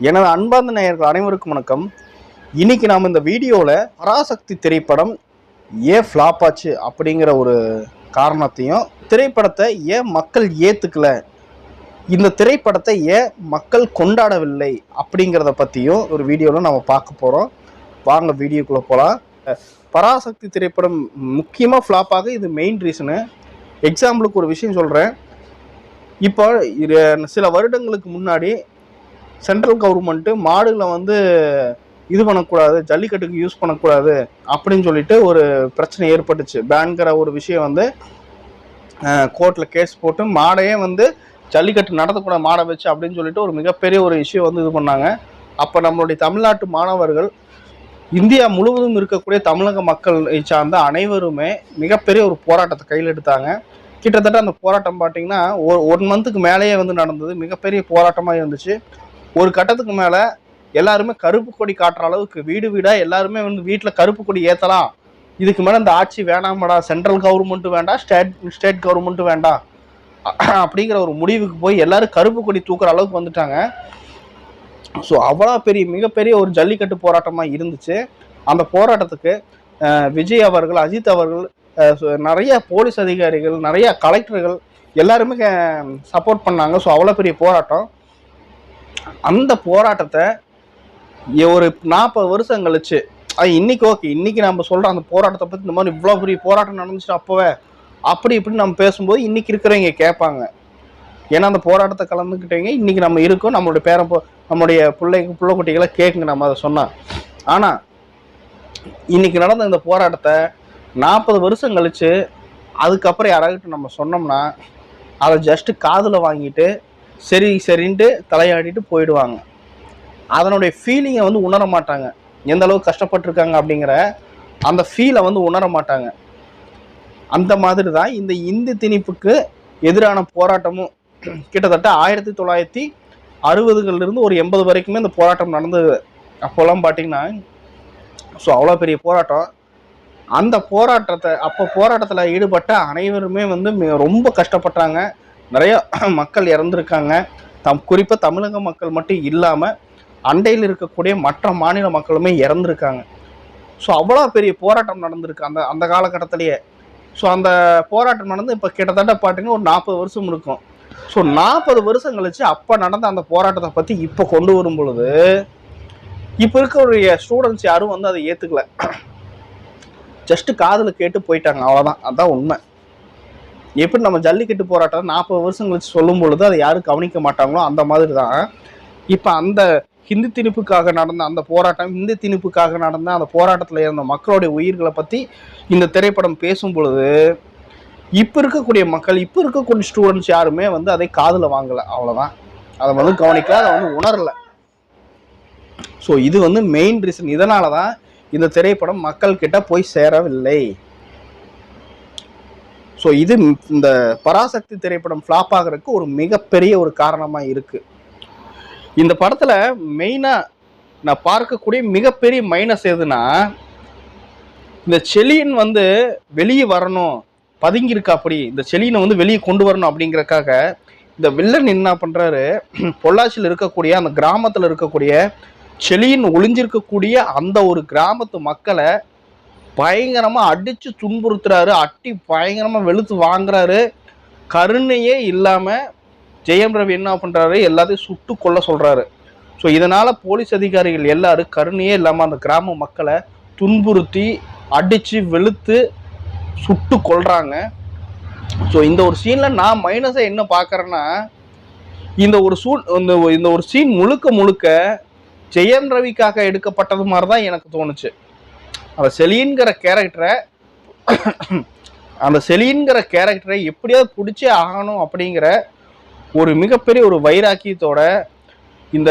எனது அன்பார்ந்த நேயர்கள் அனைவருக்கும் வணக்கம். இன்னைக்கு நாம் இந்த வீடியோவில் பராசக்தி திரைப்படம் ஏன் ஃப்ளாப் ஆச்சு அப்படிங்கிற ஒரு காரணத்தையும் திரைப்படத்தை ஏன் மக்கள் ஏற்றுக்கல இந்த திரைப்படத்தை ஏன் மக்கள் கொண்டாடவில்லை அப்படிங்கிறத பற்றியும் ஒரு வீடியோவில் நம்ம பார்க்க போகிறோம் வாங்க வீடியோக்குள்ளே போகலாம் பராசக்தி திரைப்படம் முக்கியமாக ஃப்ளாப் ஆக இது மெயின் ரீசனு எக்ஸாம்பிளுக்கு ஒரு விஷயம் சொல்கிறேன் இப்போ சில வருடங்களுக்கு முன்னாடி சென்ட்ரல் கவர்மெண்ட்டு மாடுகளை வந்து இது பண்ணக்கூடாது ஜல்லிக்கட்டுக்கு யூஸ் பண்ணக்கூடாது அப்படின்னு சொல்லிட்டு ஒரு பிரச்சனை ஏற்பட்டுச்சு. பேன்கிற ஒரு விஷயம் வந்து கோர்ட்டில் கேஸ் போட்டு மாடையே வந்து ஜல்லிக்கட்டு நடத்தக்கூடாது மாடை வச்சு அப்படின்னு சொல்லிட்டு ஒரு மிகப்பெரிய ஒரு இஷ்யூ வந்து இது பண்ணாங்க. அப்போ நம்மளுடைய தமிழ்நாட்டு மாணவர்கள் இந்தியா முழுவதும் இருக்கக்கூடிய தமிழக மக்கள் சார்ந்த அனைவருமே மிகப்பெரிய ஒரு போராட்டத்தை கையில் எடுத்தாங்க. கிட்டத்தட்ட அந்த போராட்டம் பார்த்தீங்கன்னா ஒரு ஒன் மந்த்துக்கு மேலேயே வந்து நடந்தது. மிகப்பெரிய போராட்டமாக இருந்துச்சு. ஒரு கட்டத்துக்கு மேலே எல்லாருமே கருப்பு கொடி காட்டுற அளவுக்கு வீடு வீடாக எல்லாருமே வந்து வீட்டில் கருப்பு கொடி ஏற்றலாம் இதுக்கு மேலே இந்த ஆட்சி வேணாமடா சென்ட்ரல் கவர்மெண்ட்டும் வேண்டாம் ஸ்டேட் ஸ்டேட் கவர்மெண்ட்டும் வேண்டாம் அப்படிங்கிற ஒரு முடிவுக்கு போய் எல்லாரும் கருப்பு கொடி தூக்குற அளவுக்கு வந்துட்டாங்க. ஸோ அவ்வளோ பெரிய மிகப்பெரிய ஒரு ஜல்லிக்கட்டு போராட்டமாக இருந்துச்சு. அந்த போராட்டத்துக்கு விஜய் அவர்கள் அஜித் அவர்கள் நிறைய போலீஸ் அதிகாரிகள் நிறைய கலெக்டர்கள் எல்லாருமே சப்போர்ட் பண்ணாங்க. ஸோ அவ்வளோ பெரிய போராட்டம். அந்த போராட்டத்தை ஒரு நாற்பது வருஷம் கழிச்சு அது இன்னைக்கு ஓகே இன்னைக்கு நம்ம சொல்ற அந்த போராட்டத்தை பற்றி இந்த மாதிரி இவ்வளோ பெரிய போராட்டம் நடந்துச்சு அப்போவே அப்படி இப்படி நம்ம பேசும்போது இன்னைக்கு இருக்கிறவங்க கேட்பாங்க. ஏன்னா அந்த போராட்டத்தை கலந்துக்கிட்டவங்க இன்னைக்கு நம்ம இருக்கோம் நம்மளுடைய பேர நம்மளுடைய பிள்ளைங்க பிள்ளை குட்டிகளை கேட்குங்க நம்ம அதை சொன்னா. ஆனால் இன்னைக்கு நடந்த இந்த போராட்டத்தை நாற்பது வருஷம் கழிச்சு அதுக்கப்புறம் யாராவது நம்ம சொன்னோம்னா அதை ஜஸ்ட் காதில் வாங்கிட்டு சரி சரின்ட்டு தலையாடிட்டு போயிடுவாங்க. அதனுடைய ஃபீலிங்கை வந்து உணர மாட்டாங்க. எந்த அளவுக்கு கஷ்டப்பட்டிருக்காங்க அப்படிங்கிற அந்த ஃபீலை வந்து உணர மாட்டாங்க. அந்த மாதிரி தான் இந்த இந்து திணிப்புக்கு எதிரான போராட்டமும் கிட்டத்தட்ட ஆயிரத்தி தொள்ளாயிரத்தி அறுபதுகள்லேருந்து ஒரு எண்பது வரைக்குமே இந்த போராட்டம் நடந்தது. அப்போல்லாம் பார்த்தீங்கன்னா ஸோ அவ்வளோ பெரிய போராட்டம். அந்த போராட்டத்தை அப்போ போராட்டத்தில் ஈடுபட்ட அனைவருமே வந்து ரொம்ப கஷ்டப்பட்டாங்க. நிறைய மக்கள் இறந்துருக்காங்க. தம் குறிப்பாக தமிழக மக்கள் மட்டும் இல்லாமல் அண்டையில் இருக்கக்கூடிய மற்ற மாநில மக்களுமே இறந்துருக்காங்க. ஸோ அவ்வளோ பெரிய போராட்டம் நடந்திருக்கு அந்த அந்த காலகட்டத்திலேயே. ஸோ அந்த போராட்டம் நடந்து இப்போ கிட்டத்தட்ட பார்த்தீங்கன்னா ஒரு நாற்பது வருஷம் இருக்கும். ஸோ நாற்பது வருஷம் கழிச்சு அப்போ நடந்த அந்த போராட்டத்தை பற்றி இப்போ கொண்டு வரும் பொழுது இப்போ இருக்கக்கூடிய ஸ்டூடெண்ட்ஸ் யாரும் வந்து அதை ஏற்றுக்கல ஜஸ்ட்டு காதில் கேட்டு போயிட்டாங்க. அவ்வளோதான் அதான் உண்மை. எப்படி நம்ம ஜல்லிக்கட்டு போராட்டம் நாற்பது வருஷம் கழிச்சு சொல்லும் பொழுது அதை யாரும் கவனிக்க மாட்டாங்களோ அந்த மாதிரி தான் இப்போ அந்த ஹிந்தி திணிப்புக்காக நடந்த அந்த போராட்டம் ஹிந்து திணிப்புக்காக நடந்த அந்த போராட்டத்தில் இருந்த மக்களுடைய உயிர்களை பற்றி இந்த திரைப்படம் பேசும் பொழுது இப்போ இருக்கக்கூடிய மக்கள் இப்போ இருக்கக்கூடிய ஸ்டூடெண்ட்ஸ் யாருமே வந்து அதை காதில் வாங்கலை அவ்வளோதான் அதை வந்து கவனிக்கல அதை வந்து உணரல. ஸோ இது வந்து மெயின் ரீசன் இதனால தான் இந்த திரைப்படம் மக்கள்கிட்ட போய் சேரவில்லை. ஸோ இது இந்த பராசக்தி திரைப்படம் ஃப்ளாப் ஆகிறதுக்கு ஒரு மிகப்பெரிய ஒரு காரணமாக இருக்குது இந்த படத்தில் மெயினாக நான் பார்க்கக்கூடிய மிகப்பெரிய மைனஸ் எதுனா இந்த செலியன் வந்து வெளியே வரணும் பதுங்கியிருக்கா அப்படி இந்த செலியனை வந்து வெளியே கொண்டு வரணும் அப்படிங்கிறக்காக இந்த வில்லன் என்ன பண்ணுறாரு பொள்ளாச்சியில் இருக்கக்கூடிய அந்த கிராமத்தில் இருக்கக்கூடிய செலியன் ஒளிஞ்சிருக்கக்கூடிய அந்த ஒரு கிராமத்து மக்களை பயங்கரமாக அடித்து துன்புறுத்துறாரு அட்டி பயங்கரமாக வெளுத்து வாங்குறாரு. கருணையே இல்லாமல் ஜெயம் ரவி என்ன பண்ணுறாரு எல்லாத்தையும் சுட்டு கொல்ல சொல்கிறாரு ஸோ இதனால் போலீஸ் அதிகாரிகள் எல்லாரும் கருணையே இல்லாமல் அந்த கிராம மக்களை துன்புறுத்தி அடித்து வெளுத்து சுட்டு கொள்கிறாங்க ஸோ இந்த ஒரு சீனில் நான் மைனஸை என்ன பார்க்குறேன்னா இந்த ஒரு சூன் இந்த இந்த ஒரு சீன் முழுக்க முழுக்க ஜெயம் ரவிக்காக எடுக்கப்பட்டது மாதிரி தான் எனக்கு தோணுச்சு. அந்த செலின்கிற கேரக்டரை அந்த செலின்கிற கேரக்டரை எப்படியாவது பிடிச்சே ஆகணும் அப்படிங்கிற ஒரு மிகப்பெரிய ஒரு வைராக்கியத்தோட இந்த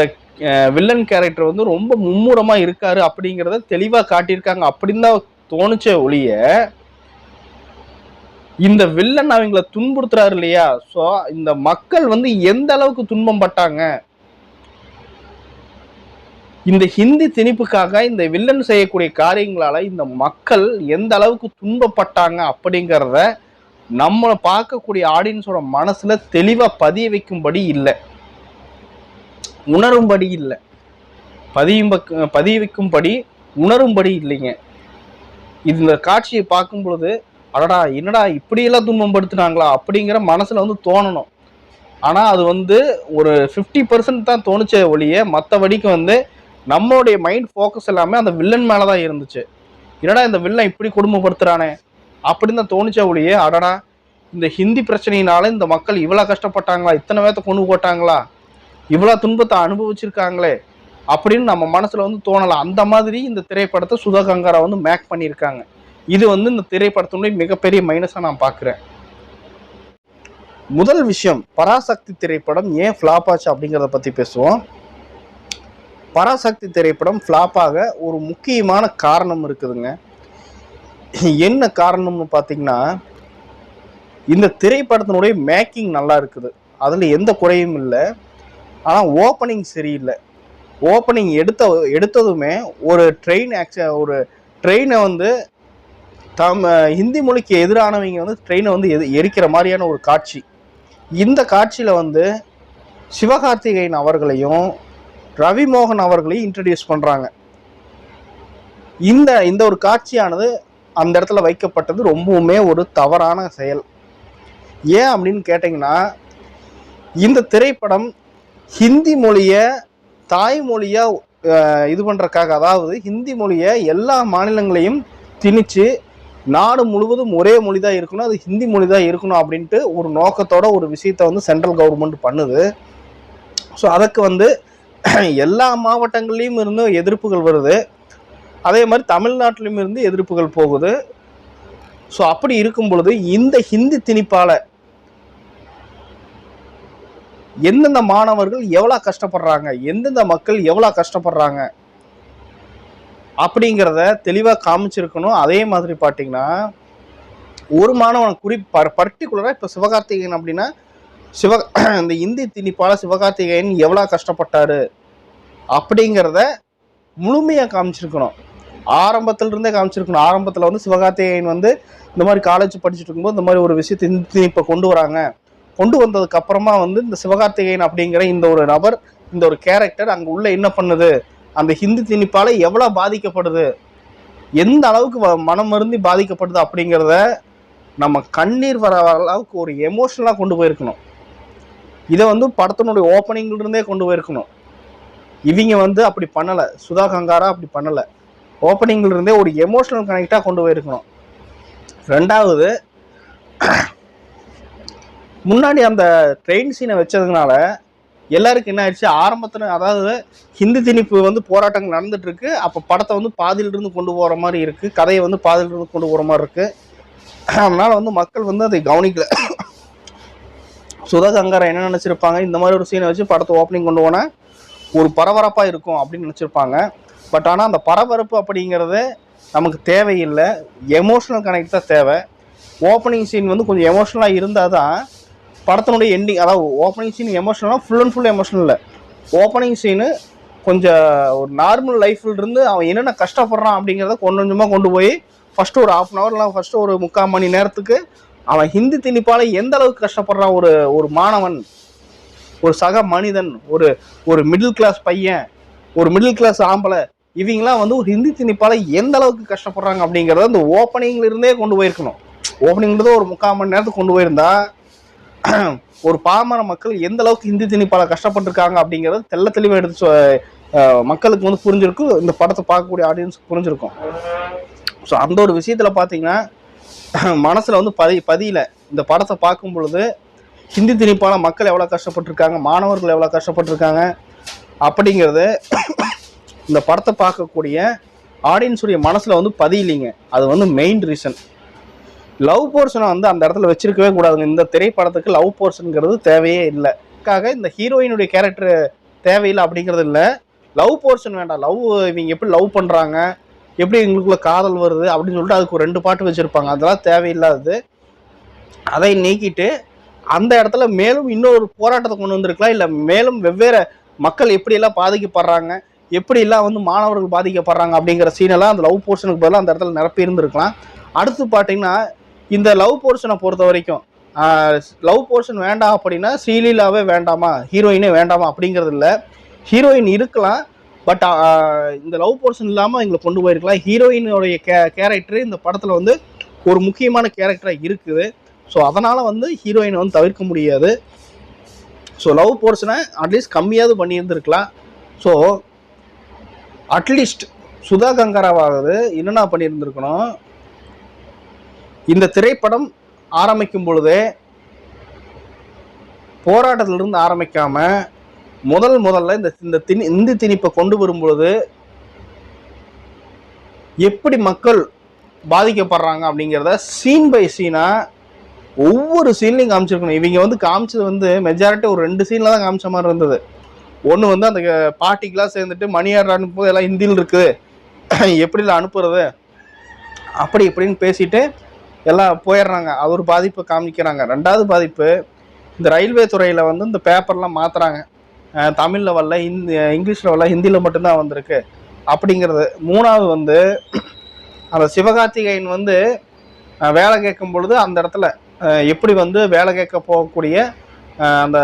வில்லன் கேரக்டர் வந்து ரொம்ப மும்முரமாக இருக்காரு அப்படிங்கிறத தெளிவாக காட்டியிருக்காங்க. அப்படின்னு தான் தோணுச்சே ஒழிய இந்த வில்லன் அவங்கள துன்புறுத்துறாரு இல்லையா? ஸோ இந்த மக்கள் வந்து எந்த அளவுக்கு துன்பம் பட்டாங்க? இந்த ஹிந்தி திணிப்புக்காக இந்த வில்லன் செய்யக்கூடிய காரியங்களால இந்த மக்கள் எந்த அளவுக்கு துன்பப்பட்டாங்க அப்படிங்கிறத நம்மளை பார்க்கக்கூடிய ஆடியன்ஸோட மனசுல தெளிவா பதிய வைக்கும்படி இல்லை. உணரும்படி இல்லை. பதியும் பதிய வைக்கும்படி உணரும்படி இல்லைங்க. இந்த காட்சியை பார்க்கும் பொழுது அடடா என்னடா இப்படியெல்லாம் துன்பப்படுத்தினாங்களா அப்படிங்கிற மனசுல வந்து தோணணும். ஆனால் அது வந்து ஒரு ஃபிஃப்டி பர்சன்ட் தான் தோணுச்சே ஒழிய மற்றபடிக்கு வந்து நம்மளுடைய மைண்ட் ஃபோக்கஸ் எல்லாமே அந்த வில்லன் மேலே தான் இருந்துச்சு. என்னடா இந்த வில்லன் இப்படி குடும்பப்படுத்துறானே அப்படின்னு தான் தோணுச்சே ஒழியே அடடா. இந்த ஹிந்தி பிரச்சனையினால இந்த மக்கள் இவ்வளோ கஷ்டப்பட்டாங்களா? இத்தனை பேர்த்த கொண்டு போட்டாங்களா? இவ்வளோ துன்பத்தை அனுபவிச்சிருக்காங்களே. அப்படின்னு நம்ம மனசில் வந்து தோணலாம் அந்த மாதிரி இந்த திரைப்படத்தை சுதா கங்காரா வந்து மேக் பண்ணியிருக்காங்க. இது வந்து இந்த திரைப்படத்தினுடைய மிகப்பெரிய மைனஸாக நான் பார்க்குறேன். முதல் விஷயம் பராசக்தி திரைப்படம் ஏன் ஃப்ளாப் ஆச்சு அப்படிங்கிறத பற்றி பேசுவோம். பராசக்தி திரைப்படம் ஃப்ளாப்பாக ஒரு முக்கியமான காரணம் இருக்குதுங்க. என்ன காரணம்னு பார்த்தீங்கன்னா இந்த திரைப்படத்தினுடைய மேக்கிங் நல்லா இருக்குது. அதில் எந்த குறையும் இல்லை. ஆனால் ஓப்பனிங் சரியில்லை. ஓப்பனிங் எடுத்த எடுத்ததுமே ஒரு ட்ரெயின் ஆக்ச ஒரு ட்ரெயினை வந்து தம் ஹிந்தி மொழிக்கு எதிரானவங்க வந்து ட்ரெயினை வந்து எது எரிக்கிற மாதிரியான ஒரு காட்சி. இந்த காட்சியில் வந்து சிவகார்த்திகேயன் அவர்களையும் ரவி மோகன் அவர்களையும் இன்ட்ரடியூஸ் பண்ணுறாங்க இந்த இந்த ஒரு காட்சியானது அந்த இடத்துல வைக்கப்பட்டது ரொம்பவுமே ஒரு தவறான செயல். ஏன் அப்படின்னு கேட்டிங்கன்னா இந்த திரைப்படம் ஹிந்தி மொழியை தாய்மொழியாக இது பண்ணுறக்காக அதாவது ஹிந்தி மொழியை எல்லா மாநிலங்களையும் திணிச்சு நாடு முழுவதும் ஒரே மொழி தான் இருக்கணும் அது ஹிந்தி மொழி தான் இருக்கணும் அப்படின்ட்டு ஒரு நோக்கத்தோட ஒரு விஷயத்த வந்து சென்ட்ரல் கவர்மெண்ட் பண்ணுது. ஸோ அதுக்கு வந்து எல்லா மாவட்டங்கள்லேயும் இருந்து எதிர்ப்புகள் வருது. அதே மாதிரி தமிழ்நாட்டிலும் இருந்து எதிர்ப்புகள் போகுது. ஸோ அப்படி இருக்கும் பொழுது இந்த ஹிந்தி திணிப்பால எந்தெந்த மாணவர்கள் எவ்வளோ கஷ்டப்படுறாங்க எந்தெந்த மக்கள் எவ்வளோ கஷ்டப்படுறாங்க அப்படிங்கிறத தெளிவாக காமிச்சிருக்கணும். அதே மாதிரி பார்த்தீங்கன்னா ஒரு மாணவன் குறி பர்டிகுலராக இப்போ சிவகார்த்திகேயன் அப்படின்னா சிவ இந்த இந்தி திணிப்பால சிவகார்த்திகேயன் எவ்வளோ கஷ்டப்பட்டாரு அப்படிங்கிறத முழுமையாக காமிச்சிருக்கணும். ஆரம்பத்திலிருந்தே காமிச்சிருக்கணும். ஆரம்பத்தில் வந்து சிவகார்த்திகேயன் வந்து இந்த மாதிரி காலேஜ் படிச்சுட்டு இருக்கும்போது இந்த மாதிரி ஒரு விஷயத்தை இந்தி திணிப்பை கொண்டு வராங்க. கொண்டு வந்ததுக்கு அப்புறமா வந்து இந்த சிவகார்த்திகேயன் அப்படிங்கிற இந்த ஒரு நபர் இந்த ஒரு கேரக்டர் அங்கே உள்ள என்ன பண்ணுது? அந்த ஹிந்தி திணிப்பால எவ்வளோ பாதிக்கப்படுது? எந்த அளவுக்கு வ- மனம் பாதிக்கப்படுது அப்படிங்கிறத நம்ம கண்ணீர் வர அளவுக்கு ஒரு எமோஷனலாக கொண்டு போயிருக்கணும். இதை வந்து படத்தினுடைய ஓப்பனிங்ல இருந்தே கொண்டு போயிருக்கணும். இவங்க வந்து அப்படி பண்ணலை. சுதா கங்காரா அப்படி பண்ணலை. ஓப்பனிங்ல இருந்தே ஒரு எமோஷனல் கனெக்டாக கொண்டு போயிருக்கணும். ரெண்டாவது முன்னாடி அந்த ட்ரெயின் சீனை வச்சதுனால எல்லாருக்கும் என்ன ஆயிடுச்சு? ஆரம்பத்தில் அதாவது ஹிந்தி திணிப்பு வந்து போராட்டங்கள் நடந்துட்டு இருக்கு அப்போ படத்தை வந்து பாதியிலிருந்து கொண்டு போகிற மாதிரி இருக்கு. கதையை வந்து பாதியிலிருந்து கொண்டு போகிற மாதிரி இருக்கு. அதனால வந்து மக்கள் வந்து அதை கவனிக்கல. சுதா கங்காரா என்ன நினச்சிருப்பாங்க? இந்த மாதிரி ஒரு சீனை வச்சு படத்தை ஓப்பனிங் கொண்டு போனால் ஒரு பரபரப்பாக இருக்கும் அப்படின்னு நினச்சிருப்பாங்க. பட் ஆனால் அந்த பரபரப்பு அப்படிங்கிறது நமக்கு தேவையில்லை. எமோஷனல் கனெக்ட் தான் தேவை. ஓப்பனிங் சீன் வந்து கொஞ்சம் எமோஷ்னலாக இருந்தால் தான் படத்தினுடைய எண்டிங் அதாவது ஓப்பனிங் சீன் எமோஷ்னலாக ஃபுல் அண்ட் ஃபுல் எமோஷனல் இல்லை. ஓப்பனிங் சீனு கொஞ்சம் ஒரு நார்மல் லைஃப்ல இருந்து அவன் என்னென்ன கஷ்டப்படுறான் அப்படிங்கிறத கொஞ்சம் கொஞ்சமாக கொண்டு போய் ஃபஸ்ட்டு ஒரு ஹாஃப் அன் அவர் இல்லை ஃபஸ்ட்டு ஒரு முக்கால் மணி நேரத்துக்கு அவன் ஹிந்தி திணிப்பால எந்த அளவுக்கு கஷ்டப்படுறான்? ஒரு ஒரு மாணவன் ஒரு சக மனிதன் ஒரு ஒரு மிடில் கிளாஸ் பையன் ஒரு மிடில் கிளாஸ் ஆம்பளை இவங்கெல்லாம் வந்து ஒரு ஹிந்தி திணிப்பால எந்த அளவுக்கு கஷ்டப்படுறாங்க அப்படிங்கிறத இந்த ஓப்பனிங்ல இருந்தே கொண்டு போயிருக்கணும். ஓப்பனிங்கிறது ஒரு முக்கால் மணி நேரத்துக்கு கொண்டு போயிருந்தா ஒரு பாமர மக்கள் எந்த அளவுக்கு ஹிந்தி திணிப்பால கஷ்டப்பட்டிருக்காங்க அப்படிங்கிறது தெள்ள தெளிவாக எடுத்து சொ- மக்களுக்கு வந்து புரிஞ்சிருக்கும். இந்த படத்தை பார்க்கக்கூடிய ஆடியன்ஸ் புரிஞ்சிருக்கும். ஸோ அந்த ஒரு விஷயத்தில் பார்த்தீங்கன்னா மனசில் வந்து பதி பதியல. இந்த படத்தை பார்க்கும் பொழுது ஹிந்தி திணிப்பால மக்கள் எவ்வளோ கஷ்டப்பட்டிருக்காங்க மாணவர்கள் எவ்வளோ கஷ்டப்பட்டிருக்காங்க அப்படிங்கிறது இந்த படத்தை பார்க்கக்கூடிய ஆடியன்ஸுடைய மனசில் வந்து பதியலைங்க. அது வந்து மெயின் ரீசன் லவ் போர்ஷனை வந்து அந்த இடத்துல வச்சிருக்கவே கூடாதுங்க. இந்த திரைப்படத்துக்கு லவ் போர்ஷனுங்கிறது தேவையே இல்லை. அதுக்காக இந்த ஹீரோயினுடைய கேரக்டர் தேவையில்லை அப்படிங்கிறது இல்லை. லவ் போர்ஷன் வேண்டாம். லவ் இவங்க எப்படி லவ் பண்ணுறாங்க எப்படி எங்களுக்குள்ள காதல் வருது அப்படின்னு சொல்லிட்டு அதுக்கு ஒரு ரெண்டு பாட்டு வச்சுருப்பாங்க. அதெல்லாம் தேவையில்லாதது. அதை நீக்கிட்டு அந்த இடத்துல மேலும் இன்னொரு போராட்டத்தை கொண்டு வந்திருக்கலாம். இல்லை மேலும் வெவ்வேறு மக்கள் எப்படியெல்லாம் பாதிக்கப்படுறாங்க எப்படியெல்லாம் வந்து மாணவர்கள் பாதிக்கப்படுறாங்க அப்படிங்கிற சீனெல்லாம் அந்த லவ் போர்ஷனுக்கு பதிலாக அந்த இடத்துல நிரப்பி இருந்திருக்கலாம். அடுத்து பார்த்தீங்கன்னா இந்த லவ் போர்ஷனை பொறுத்த வரைக்கும் லவ் போர்ஷன் வேண்டாம் அப்படின்னா ஸ்ரீலீலாவே வேண்டாமா ஹீரோயினே வேண்டாமா அப்படிங்கிறது இல்லை. ஹீரோயின் இருக்கலாம். பட் uh, இந்த லவ் போர்ஷன் இல்லாமல் எங்களை கொண்டு போயிருக்கலாம். ஹீரோயினுடைய கே கேரக்டர் இந்த படத்தில் வந்து ஒரு முக்கியமான கேரக்டராக இருக்குது. ஸோ அதனால் வந்து ஹீரோயினை வந்து தவிர்க்க முடியாது. ஸோ லவ் போர்ஷனை அட்லீஸ்ட் கம்மியாவது பண்ணியிருந்துருக்கலாம். ஸோ அட்லீஸ்ட் சுதா கங்கராவாவது என்னென்ன பண்ணியிருந்துருக்கணும்? இந்த திரைப்படம் ஆரம்பிக்கும் பொழுதே போராட்டத்திலிருந்து ஆரம்பிக்காமல் முதல் முதல்ல இந்த இந்த திணி இந்தி திணிப்பை கொண்டு வரும்பொழுது எப்படி மக்கள் பாதிக்கப்படுறாங்க அப்படிங்கிறத சீன் பை சீனாக ஒவ்வொரு சீன்லையும் காமிச்சிருக்கணும். இவங்க வந்து காமிச்சது வந்து மெஜாரிட்டி ஒரு ரெண்டு சீனில் தான் காமிச்ச மாதிரி இருந்தது. ஒன்று வந்து அந்த பாட்டிக்கெலாம் சேர்ந்துட்டு மணி ஆர்டர் அனுப்பும்போது எல்லாம் ஹிந்தியில் இருக்குது. எப்படிலாம் அனுப்புறது? அப்படி இப்படின்னு பேசிட்டு எல்லாம் போயிடுறாங்க. அது ஒரு பாதிப்பை காமிக்கிறாங்க. ரெண்டாவது பாதிப்பு இந்த ரயில்வே துறையில் வந்து இந்த பேப்பர்லாம் மாற்றுறாங்க தமிழில் வரல ஹிந்தி இங்கிலீஷில் வரல ஹிந்தியில் மட்டும்தான் வந்திருக்கு. அப்படிங்கிறது. மூணாவது வந்து அந்த சிவகார்த்திகேயன் வந்து வேலை கேட்கும் பொழுது அந்த இடத்துல எப்படி வந்து வேலை கேட்க போகக்கூடிய அந்த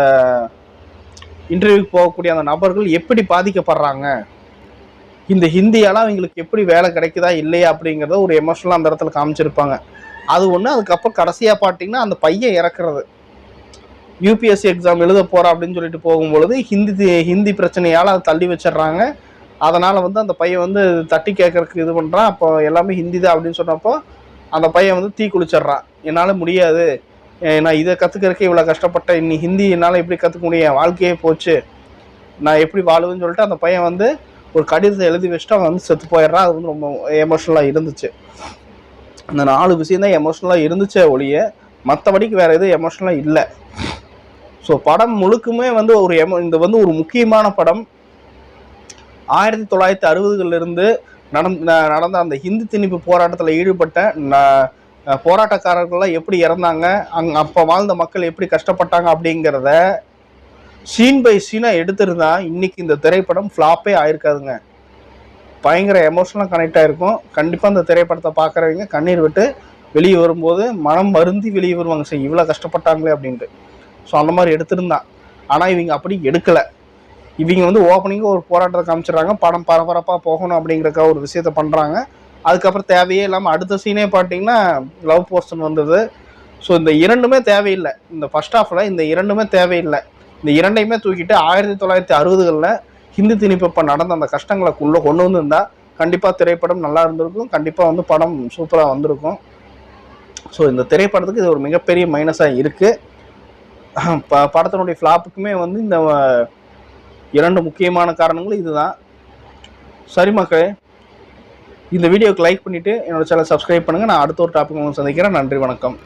இன்டர்வியூக்கு போகக்கூடிய அந்த நபர்கள் எப்படி பாதிக்கப்படுறாங்க? இந்த ஹிந்தியெல்லாம் அவங்களுக்கு எப்படி வேலை கிடைக்குதா இல்லையா அப்படிங்கிறத ஒரு எமோஷனலாக அந்த இடத்துல காமிச்சிருப்பாங்க. அது ஒன்று அதுக்கப்புறம் கடைசியாக பார்த்தீங்கன்னா அந்த பையன் இறக்குறது. யூபிஎஸ்சி எக்ஸாம் எழுத போகிறா அப்படின்னு சொல்லிட்டு போகும்பொழுது ஹிந்தி ஹிந்தி பிரச்சனையால் அதை தள்ளி வச்சிடுறாங்க. அதனால் வந்து அந்த பையன் வந்து தட்டி கேட்கறதுக்கு இது பண்ணுறான் அப்போ எல்லாமே ஹிந்தி தான் அப்படின்னு சொன்னப்போ அந்த பையன் வந்து தீ குளிச்சிடுறான். என்னால் முடியாது. நான் இதை கற்றுக்கிறதுக்கே இவ்வளோ கஷ்டப்பட்டேன். இன்னி ஹிந்தி என்னால் எப்படி கற்றுக்க முடியும்? என் வாழ்க்கையே போச்சு. நான் எப்படி வாழுவேன்னு சொல்லிட்டு அந்த பையன் வந்து ஒரு கடிதத்தை எழுதி வச்சுட்டு அவன் வந்து செத்து போயிடுறான். அது வந்து ரொம்ப எமோஷ்னலாக இருந்துச்சு. அந்த நாலு விஷயம் தான் எமோஷ்னலாக இருந்துச்சே ஒழிய மற்றபடிக்கு வேறு எதுவும் எமோஷ்னலாக இல்லை. ஸோ படம் முழுக்குமே வந்து ஒரு எமோ இந்த வந்து ஒரு முக்கியமான படம். ஆயிரத்தி தொள்ளாயிரத்தி அறுபதுகளிலிருந்து நடந்த நடந்த அந்த ஹிந்தி திணிப்பு போராட்டத்தில் ஈடுபட்ட போராட்டக்காரர்கள்லாம் எப்படி இறந்தாங்க அங் அப்போ வாழ்ந்த மக்கள் எப்படி கஷ்டப்பட்டாங்க அப்படிங்கிறத சீன் பை சீனாக எடுத்திருந்தா இன்னைக்கு இந்த திரைப்படம் ஃப்ளாப்பே ஆயிருக்காதுங்க. பயங்கர எமோஷனலாக கனெக்ட் ஆகிருக்கும் கண்டிப்பாக அந்த திரைப்படத்தை பார்க்குறவங்க கண்ணீர் விட்டு வெளியே வரும்போது மனம் வருந்தி வெளியே வருவாங்க. சரி இவ்வளோ கஷ்டப்பட்டாங்களே அப்படின்ட்டு. ஸோ அந்த மாதிரி எடுத்திருந்தான். ஆனால் இவங்க அப்படி எடுக்கலை. இவங்க வந்து ஓப்பனிங்கு ஒரு போராட்டத்தை காமிச்சிடுறாங்க. படம் பரபரப்பாக போகணும் அப்படிங்கிறக்க ஒரு விஷயத்த பண்ணுறாங்க அதுக்கப்புறம் தேவையே இல்லாமல் அடுத்த சீனே பார்த்தீங்கன்னா லவ் போர்ஷன் வந்தது. ஸோ இந்த இரண்டுமே தேவையில்லை. இந்த ஃபர்ஸ்ட் ஹாஃபில் இந்த இரண்டுமே தேவையில்லை. இந்த இரண்டையுமே தூக்கிட்டு ஆயிரத்தி தொள்ளாயிரத்தி அறுபதுகளில் ஹிந்தி திணிப்பப்போ நடந்த அந்த கஷ்டங்களுக்குள்ளே கொண்டு வந்திருந்தா கண்டிப்பாக திரைப்படம் நல்லா இருந்திருக்கும். கண்டிப்பாக வந்து படம் சூப்பராக வந்திருக்கும். ஸோ இந்த திரைப்படத்துக்கு இது ஒரு மிகப்பெரிய மைனஸாக இருக்குது ப படத்தினுடைய ஃப்ளாப்புக்குமே வந்து இந்த இரண்டு முக்கியமான காரணங்கள் இதுதான். சரி மக்களே இந்த வீடியோக்கு லைக் பண்ணிவிட்டு என்னோட சேனல் சப்ஸ்கிரைப் பண்ணுங்கள் நான் அடுத்த ஒரு டாபிக் உங்களுக்கு சந்திக்கிறேன். நன்றி வணக்கம்.